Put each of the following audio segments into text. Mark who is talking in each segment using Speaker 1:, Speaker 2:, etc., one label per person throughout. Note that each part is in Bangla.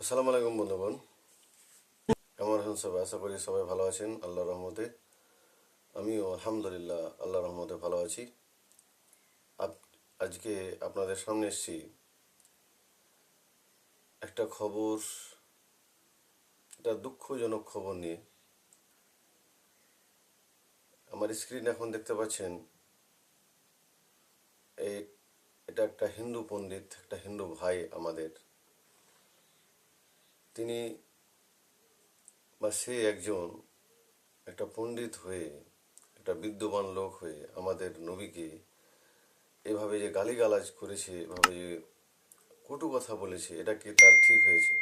Speaker 1: আসসালামু আলাইকুম বন্ধুগণ। কেমন আছেন সবাই? আশা করি সবাই ভালো আছেন আল্লাহ রহমতে। আমিও আলহামদুলিল্লাহ আল্লাহ রহমতে ভালো আছি। আজকে আপনাদের সামনে এসেছি। একটা খবর, একটা দুঃখজনক খবর নিয়ে। আমার স্ক্রিন এখন দেখতে পাচ্ছেন এটা একটা হিন্দু পণ্ডিত, একটা হিন্দু ভাই আমাদের। তিনি বা সে একজন একটা পণ্ডিত হয়ে, একটা বিদ্যমান লোক হয়ে আমাদের নবীকে এভাবে যে গালিগালাজ করেছে, এভাবে যে কটু কথা বলেছে, এটা কি তার ঠিক হয়েছে?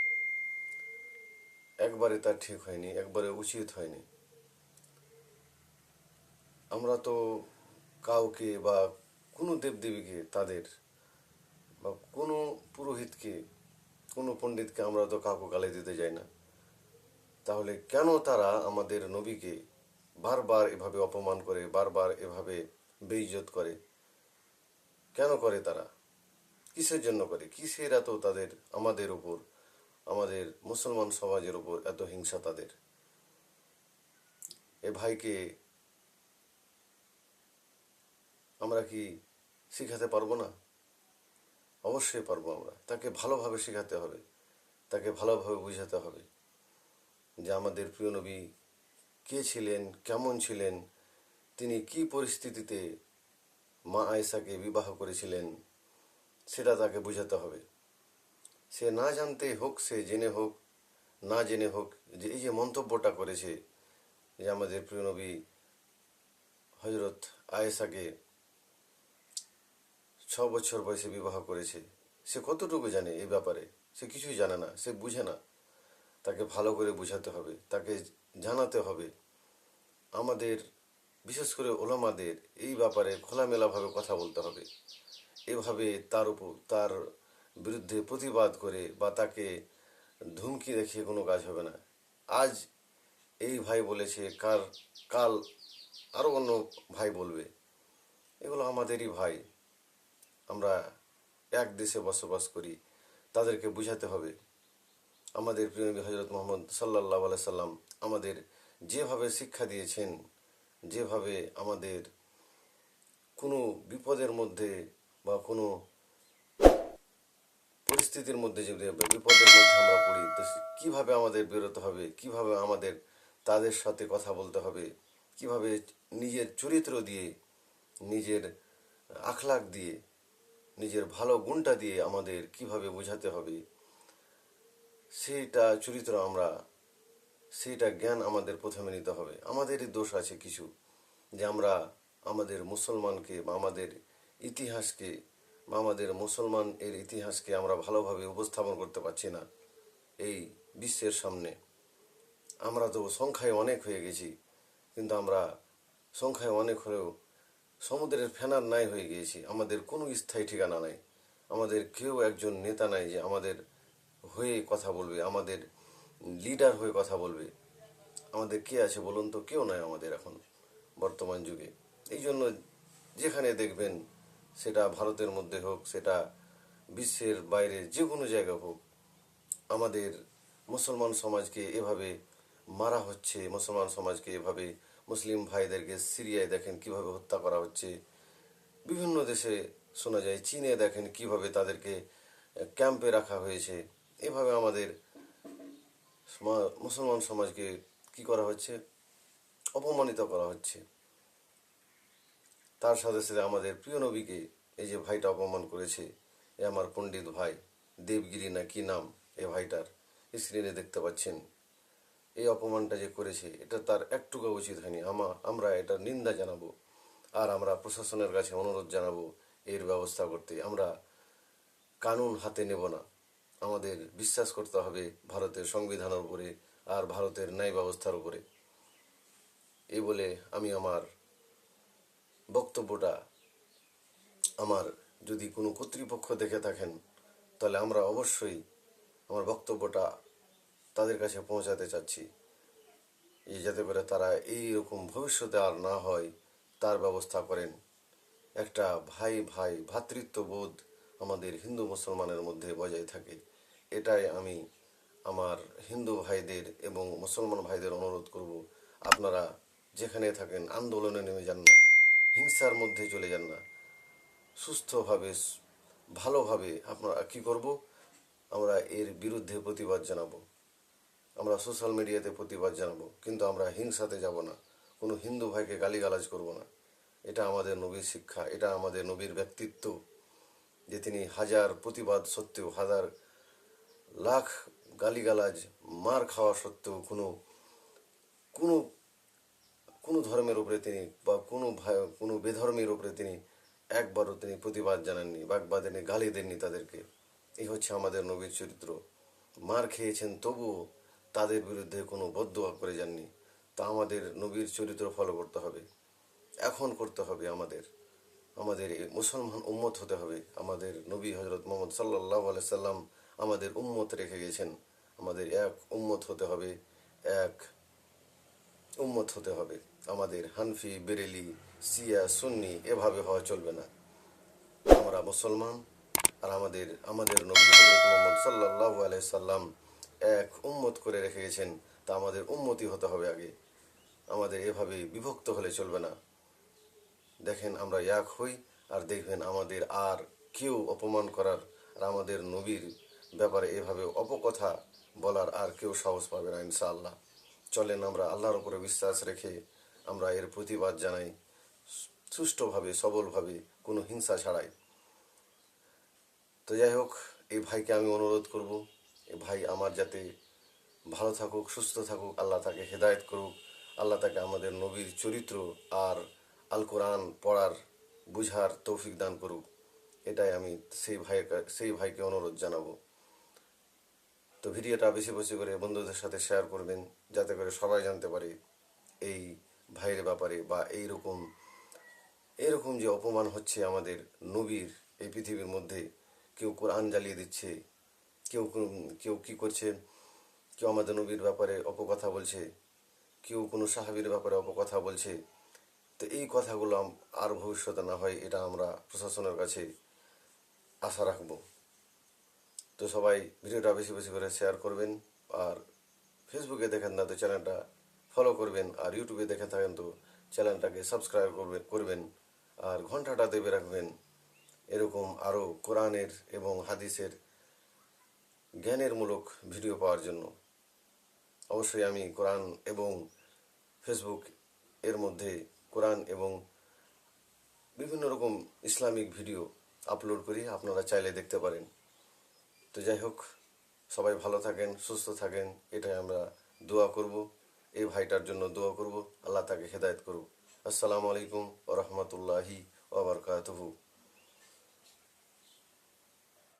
Speaker 1: একবারে তার ঠিক হয়নি, একবারে উচিত হয়নি। আমরা তো কাউকে বা কোনো দেবদেবীকে তাদের বা কোনো পুরোহিতকে কোনো পণ্ডিতকে আমরা তো কাউকে গালি দিতে যাই না। তাহলে কেন তারা আমাদের নবীকে বারবার এভাবে অপমান করে, বারবার এভাবে বেইজত করে? কেন করে তারা? কিসের জন্য করে? কিসের এত তাদের, আমাদের উপর, আমাদের মুসলমান সমাজের উপর এত হিংসা তাদের? এ ভাইকে আমরা কি শিখাতে পারব না? অবশ্যই পারব আমরা। তাকে ভালোভাবে শেখাতে হবে। তাকে ভালোভাবে বুঝাতে হবে যে আমাদের প্রিয় নবী কে ছিলেন, কেমন ছিলেন, তিনি কি পরিস্থিতিতে মা আয়েশাকে বিবাহ করেছিলেন, সেটা তাকে বুঝাতে হবে। সে না জানতে হোক, সে জেনে হোক, না জেনে হোক যে এই যে মন্তব্যটা করেছে যে আমাদের প্রিয় নবী হজরত আয়েশাকে ছ বছর বয়সে বিবাহ করেছে। সে কতটুকু জানে এই ব্যাপারে? সে কিছুই জানে না, সে বুঝে না। তাকে ভালো করে বুঝাতে হবে, তাকে জানাতে হবে। আমাদের, বিশেষ করে ওলামাদের, এই ব্যাপারে খোলামেলাভাবে কথা বলতে হবে। এভাবে তার উপর, তার বিরুদ্ধে প্রতিবাদ করে বা তাকে ধুমকি দেখিয়ে কোনো কাজ হবে না। আজ এই ভাই বলেছে, কার, কাল আরও অন্য ভাই বলবে। এগুলো আমাদেরই ভাই। আমরা এক দেশে বসবাস করি, তাদেরকে বুঝাতে হবে। আমাদের প্রিয় হজরত মোহাম্মদ সাল্লাহ সাল্লাম আমাদের যেভাবে শিক্ষা দিয়েছেন, যেভাবে আমাদের কোনো বিপদের মধ্যে বা কোনো পরিস্থিতির মধ্যে যদি বিপদের মধ্যে আমরা পড়ি, তো কীভাবে আমাদের বেরোতে হবে, কীভাবে আমাদের তাদের সাথে কথা বলতে হবে, কীভাবে নিজের চরিত্র দিয়ে, নিজের আখলাক দিয়ে নিজের ভালো গুণটা দিয়ে আমাদের কীভাবে বোঝাতে হবে, সেইটা চরিত্র আমরা, সেইটা জ্ঞান আমাদের প্রথমে নিতে হবে। আমাদেরই দোষ আছে কিছু, যে আমরা আমাদের মুসলমানকে বা আমাদের ইতিহাসকে বা আমাদের মুসলমান এর ইতিহাসকে আমরা ভালোভাবে উপস্থাপন করতে পারছি না এই বিশ্বের সামনে। আমরা তো সংখ্যায় অনেক হয়ে গেছি, কিন্তু আমরা সংখ্যায় অনেক হলেও সমুদ্রের ফেনার নাই হয়ে গিয়েছি। আমাদের কোনো স্থায়ী ঠিকানা নাই। আমাদের কেউ একজন নেতা নাই যে আমাদের হয়ে কথা বলবে, আমাদের লিডার হয়ে কথা বলবে। আমাদের কে আছে বলুন তো? কেউ নাই আমাদের এখন বর্তমান যুগে। এই জন্য যেখানে দেখবেন সেটা ভারতের মধ্যে হোক, সেটা বিশ্বের বাইরে যে কোনো জায়গা হোক, আমাদের মুসলমান সমাজকে এভাবে মারা হচ্ছে, মুসলমান সমাজকে এভাবে মুসলিম ভাইদেরকে সিরিয়ায় দেখেন কীভাবে হত্যা করা হচ্ছে। বিভিন্ন দেশে শোনা যায়, চীনে দেখেন কীভাবে তাদেরকে ক্যাম্পে রাখা হয়েছে। এভাবে আমাদের মুসলমান সমাজকে কি করা হচ্ছে? অপমানিত করা হচ্ছে। তার সাথে সাথে আমাদের প্রিয় নবীকে, এই যে ভাইটা অপমান করেছে, এ আমার পণ্ডিত ভাই, দেবগিরি না কি নাম, এ ভাইটার স্ক্রিনে দেখতে পাচ্ছেন। এই অপমানটা যে করেছে, এটা তার একটুকু উচিত হয়নি। আমা, আমরা এটা নিন্দা জানাব আর আমরা প্রশাসনের কাছে অনুরোধ জানাব এর ব্যবস্থা করতে। আমরা কানুন হাতে নেব না। আমাদের বিশ্বাস করতে হবে ভারতের সংবিধানের উপরে আর ভারতের ন্যায় ব্যবস্থার উপরে। এই বলে আমি আমার বক্তব্যটা, আমার যদি কোনো কর্তৃপক্ষ দেখে থাকেন, তাহলে আমরা অবশ্যই আমার বক্তব্যটা তাদের কাছে পৌঁছাতে চাচ্ছি। এই যাতে করে তারা এই রকম ভবিষ্যতে আর না হয়, তার ব্যবস্থা করেন। একটা ভাই ভাই ভ্রাতৃত্ববোধ আমাদের হিন্দু মুসলমানের মধ্যে বজায় থাকে। এটাই আমি আমার হিন্দু ভাইদের এবং মুসলমান ভাইদের অনুরোধ করব। আপনারা যেখানে থাকেন, আন্দোলনে নেমে যান না, হিংসার মধ্যে চলে যান না। সুস্থভাবে, ভালোভাবে আপনারা কি করব? আমরা এর বিরুদ্ধে প্রতিবাদ জানাব। আমরা সোশ্যাল মিডিয়াতে প্রতিবাদ জানাব, কিন্তু আমরা হিংসাতে যাব না। কোনো হিন্দু ভাইকে গালিগালাজ করব না। এটা আমাদের নবীর শিক্ষা, এটা আমাদের নবীর ব্যক্তিত্ব যে তিনি হাজার প্রতিবাদ সত্ত্বেও, হাজার লাখ গালিগালাজ, মার খাওয়া সত্ত্বেও কোনো কোনো কোনো ধর্মের উপরে তিনি বা কোনো ভাই, কোনো বেধর্মের উপরে তিনি একবারও তিনি প্রতিবাদ জানাননি বাগবা দেননি গালি দেননি তাদেরকে। এই হচ্ছে আমাদের নবীর চরিত্র। মার খেয়েছেন তবুও তাদের বিরুদ্ধে কোনো বদদোয়া করে যাননি। তা আমাদের নবীর চরিত্র ফলো করতে হবে। এখন করতে হবে আমাদের। আমাদের মুসলমান উম্মত হতে হবে। আমাদের নবী হজরত মোহাম্মদ সাল্লাহ সাল্লাম আমাদের উম্মত রেখে গেছেন আমাদের এক উম্মত হতে হবে, এক উম্মত হতে হবে। আমাদের হানফি, বেরেলি সিয়া সুন্নি এভাবে হওয়া চলবে না। আমরা মুসলমান আর আমাদের আমাদের নবী হজরত মোহাম্মদ সাল্লাহ সাল্লাম এক উম্মত করে রেখে গেছেন, তা আমাদের উন্মতি হতে হবে আগে। আমাদের এভাবে বিভক্ত হলে চলবে না। দেখেন আমরা এক হই, আর দেখবেন আমাদের আর কেউ অপমান করার আর আমাদের নবীর ব্যাপারে এভাবে অপকথা বলার আর কেউ সাহস পাবে না, ইনশাআল্লাহ। চলেন আমরা আল্লাহর উপরে বিশ্বাস রেখে আমরা এর প্রতিবাদ জানাই, সুষ্ঠুভাবে, সবলভাবে, কোনো হিংসা ছাড়াই। তো যাই হোক, এই ভাইকে আমি অনুরোধ করব ভাই আমার যাতে ভালো থাকুক, সুস্থ থাকুক, আল্লাহ তাকে হেদায়েত করুক, আল্লাহ তাকে আমাদের নবীর চরিত্র আর আল কোরআন পড়ার বুঝার তৌফিক দান করুক। এটাই আমি সেই ভাইয়ের সেই ভাইকে অনুরোধ জানাব। তো ভিডিওটা বেশি বেশি করে বন্ধুদের সাথে শেয়ার করবেন, যাতে করে সবাই জানতে পারে এই ভাইয়ের ব্যাপারে বা এই রকম এরকম যে অপমান হচ্ছে আমাদের নবীর এই পৃথিবীর মধ্যে, কেউ কোরআন জ্বালিয়ে দিচ্ছে কেউ কেউ কী করছে? কেউ আমাদের নবীর ব্যাপারে অপকথা বলছে? কেউ কোনো সাহাবীর ব্যাপারে অপকথা বলছে? তো এই কথাগুলো আর ভবিষ্যতে না হয় এটা আমরা প্রশাসনের কাছে আশা রাখব। তো সবাই ভিডিওটা বেশি বেশি করে শেয়ার করবেন আর ফেসবুকে দেখেন না তো চ্যানেলটা ফলো করবেন আর ইউটিউবে দেখে থাকেন তো চ্যানেলটাকে সাবস্ক্রাইব করবেন করবেন আর ঘন্টাটা দেবে রাখবেন। এরকম আরও কোরআনের এবং হাদিসের জ্ঞানের মূলক ভিডিও পাওয়ার জন্য। অবশ্যই আমি কোরআন এবং ফেসবুক এর মধ্যে কোরআন এবং বিভিন্ন রকম ইসলামিক ভিডিও আপলোড করি, আপনারা চাইলে দেখতে পারেন। তো যাই হোক, সবাই ভালো থাকেন, সুস্থ থাকেন, এটাই আমরা দোয়া করব। এই ভাইটার জন্য দোয়া করব, আল্লাহ তাকে হেদায়েত করুক। আসসালামু আলাইকুম ও রহমতুল্লাহি ওবরকাতহু